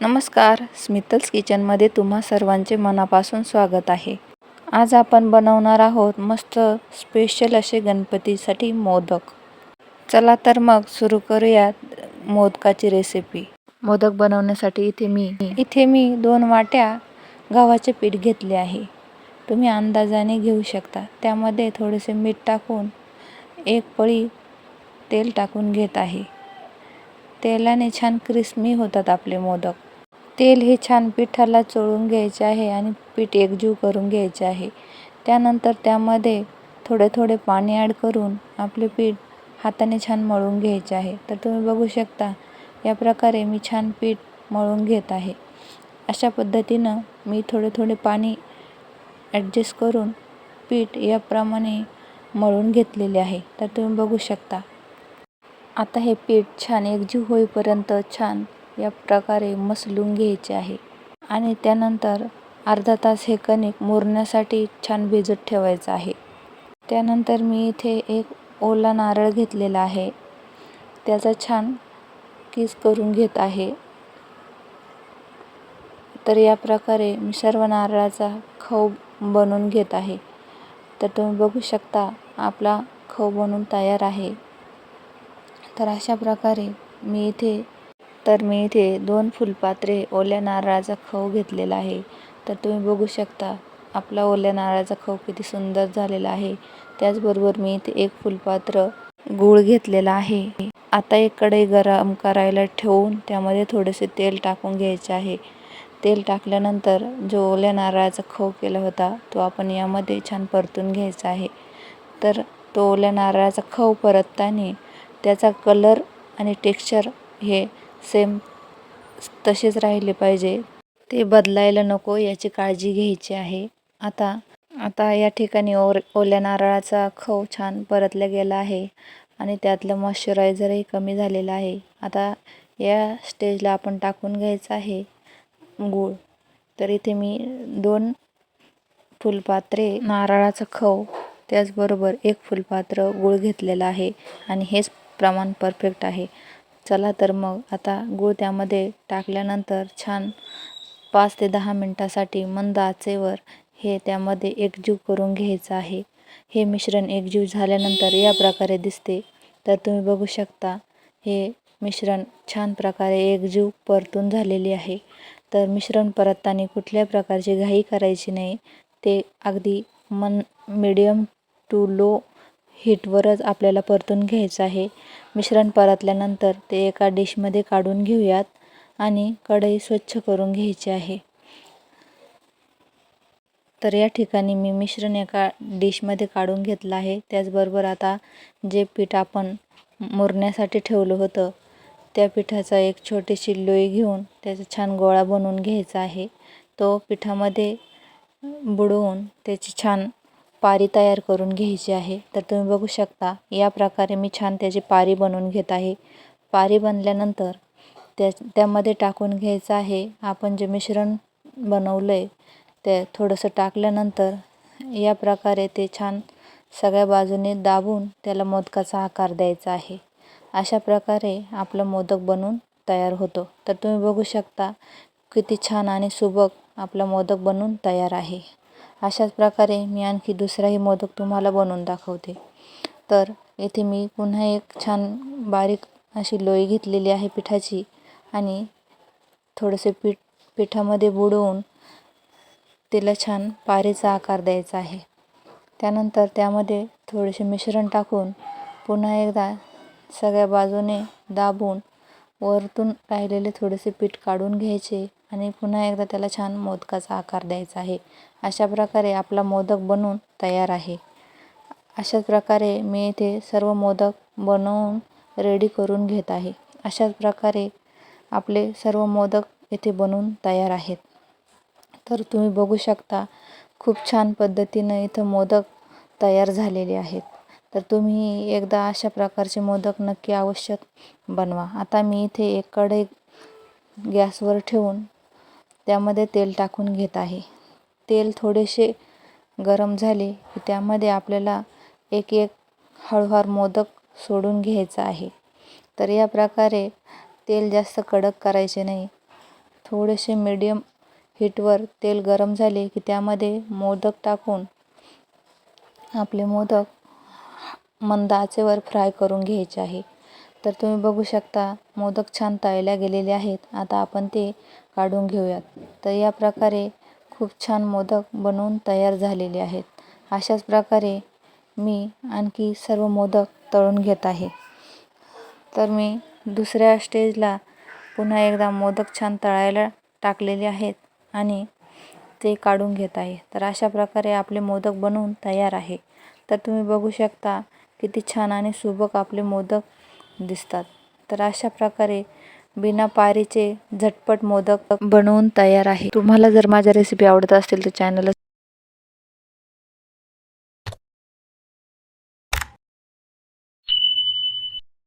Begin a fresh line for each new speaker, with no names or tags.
नमस्कार स्मितल्स किचनमध्ये तुम्हा सर्वांचे मनापासून स्वागत आहे. आज आपण बनवणार आहोत मस्त स्पेशल असे गणपतीसाठी मोदक. चला तर मग सुरू करूयात मोदकाची रेसिपी मोदक बनवण्यासाठी इथे मी इथे मी दोन वाट्या गव्हाचे पीठ घेतले आहे. तुम्ही अंदाजाने घेऊ शकता. त्यामध्ये थोडेसे मीठ टाकून एक पळी तेल टाकून घेत आहे. तेलाने छान क्रिस्मी होतात आपले मोदक. तेल हे छान पिठाला चोळून घ्यायचे आहे आणि पीठ एकजीव करून घ्यायचे आहे. त्यानंतर त्यामध्ये थोडे थोडे पाणी ॲड करून आपले पीठ हाताने छान मळून घ्यायचे आहे. तर तुम्ही बघू शकता या प्रकारे मी छान पीठ मळून घेत आहे. अशा पद्धतीनं मी थोडे थोडे पाणी ॲडजस्ट करून पीठ याप्रमाणे मळून घेतलेले आहे. तर तुम्ही बघू शकता. आता हे पीठ छान एकजीव होईपर्यंत छान या प्रकारे मसलून घ्यायचे आहे. आणि त्यानंतर अर्धा तास हे कणिक मुरण्यासाठी छान भिजत ठेवायचं आहे. त्यानंतर मी इथे एक ओला नारळ घेतलेला आहे. त्याचा छान किस करून घेत आहे. तर या प्रकारे मी सर्व नारळाचा खव बनवून घेत आहे. तर तुम्ही बघू शकता आपला खव बनवून तयार आहे. तर अशा प्रकारे मी इथे तर मी इथे दोन फुलपात्रे ओल्या नारळाचा खव घेतलेला आहे. तर तुम्ही बघू शकता आपला ओल्या नारळाचा खव किती सुंदर झालेला आहे. त्याचबरोबर मी इथे एक फुलपात्र गूळ घेतलेला आहे. आता एक कढई गरम करायला ठेवून त्यामध्ये थोडेसे तेल टाकून घ्यायचे आहे. तेल टाकल्यानंतर जो ओल्या नारळाचा खव केला होता तो आपण यामध्ये छान परतून घ्यायचा आहे. तर तो ओल्या नारळाचा खव परतताना त्याचा कलर आणि टेक्स्चर हे सेम तसेच राहिले पाहिजे. ते बदलायला नको याची काळजी घ्यायची आहे. आता आता या ठिकाणी ओर ओल्या नारळाचा खव छान परतला गेला आहे आणि त्यातलं मॉइश्चरायझरही कमी झालेलं आहे. आता या स्टेजला आपण टाकून घ्यायचं आहे गूळ. तर इथे मी दोन फुलपात्रे नारळाचं खव त्याचबरोबर एक फुलपात्र गूळ घेतलेलं आहे आणि हेच प्रमाण परफेक्ट आहे. चला तर मग आता गूळ त्यामध्ये टाकल्यानंतर छान पाच ते दहा मिनटासाठी मंद आचेवर हे त्यामध्ये एकजीव करून घ्यायचं आहे. हे मिश्रण एकजीव झाल्यानंतर या प्रकारे दिसते. तर तुम्ही बघू शकता हे मिश्रण छान प्रकारे एकजीव परतून झालेली आहे. तर मिश्रण परतताना कुठल्या प्रकारची घाई करायची नाही. ते अगदी मन मिडियम टू लो हीटवरच आपल्याला परतून घ्यायचं आहे. मिश्रण परतल्यानंतर ते एका डिशमध्ये काढून घेऊयात आणि कढई स्वच्छ करून घ्यायची आहे. तर या ठिकाणी मी मिश्रण एका डिशमध्ये काढून घेतलं आहे. त्याचबरोबर आता जे पीठ आपण मुरण्यासाठी ठेवलं होतं त्या पिठाचा एक छोटीशी लोई घेऊन त्याचा छान गोळा बनवून घ्यायचा आहे. तो पिठामध्ये बुडवून त्याची छान पारी तयार करून घ्यायची आहे. तर तुम्ही बघू शकता या प्रकारे मी छान त्याची पारी बनवून घेत आहे. पारी बनल्यानंतर त्या त्यामध्ये टाकून घ्यायचं आहे. आपण जे मिश्रण बनवलं आहे ते थोडंसं टाकल्यानंतर या प्रकारे ते छान सगळ्या बाजूने दाबून त्याला मोदकाचा आकार द्यायचा आहे. अशा प्रकारे आपलं मोदक बनवून तयार होतो. तर तुम्ही बघू शकता किती छान आणि सुबक आपला मोदक बनवून तयार आहे. अशाच प्रकारे मी आणखी दुसराही मोदक तुम्हाला बनवून दाखवते. तर येथे मी पुन्हा एक छान बारीक अशी लोई घेतलेली आहे पिठाची आणि थोडंसं पीठ पिठामध्ये बुडवून तिला छान पारेचा आकार द्यायचा आहे. त्यानंतर त्यामध्ये थोडेसे मिश्रण टाकून पुन्हा एकदा सगळ्या बाजूने दाबून वरतून राहिलेले थोडेसे पीठ काढून घ्यायचे. आणि पुन्हा एकदा त्याला छान मोदकाचा आकार द्यायचा आहे. अशा प्रकारे आपला मोदक बनवून तयार आहे. अशाच प्रकारे मी इथे सर्व मोदक बनवून रेडी करून घेत आहे. अशाच प्रकारे आपले सर्व मोदक येथे बनवून तयार आहेत. तर तुम्ही बघू शकता खूप छान पद्धतीनं इथं मोदक तयार झालेले आहेत. तर तुम्ही एकदा अशा प्रकारचे मोदक नक्की आवश्यक बनवा. आता मी इथे एक कढई गॅसवर ठेवून त्यामध्ये तेल टाकून घेत आहे. तेल थोडेसे गरम झाले की त्यामध्ये आपल्याला एक एक हळूहळू मोदक सोडून घ्यायचं आहे. तर या प्रकारे तेल जास्त कडक करायचे नाही. थोडेसे मीडियम हीटवर तेल गरम झाले की त्यामध्ये मोदक टाकून आपले मोदक मंद आचेवर फ्राय करून घ्यायचे आहे. तर तुम्ही बघू शकता मोदक छान तळल्या गेलेले आहेत. आता आपण ते काढून घेऊयात. तर या प्रकारे खूप छान मोदक बनवून तयार झालेले आहेत. अशाच प्रकारे मी आणखी सर्व मोदक तळून घेत आहे. तर मी दुसऱ्या स्टेजला पुन्हा एकदा मोदक छान तळायला टाकलेले आहेत आणि ते काढून घेत आहे. तर अशा प्रकारे आपले मोदक बनवून तयार आहे. तर तुम्ही बघू शकता किती छान आणि सुबक आपले मोदक दिसतात. तर अशा प्रकारे बिना पारीचे झटपट मोदक बनवून तयार आहे. तुम्हाला जर माझ्या रेसिपी आवडत असतील तर चॅनलला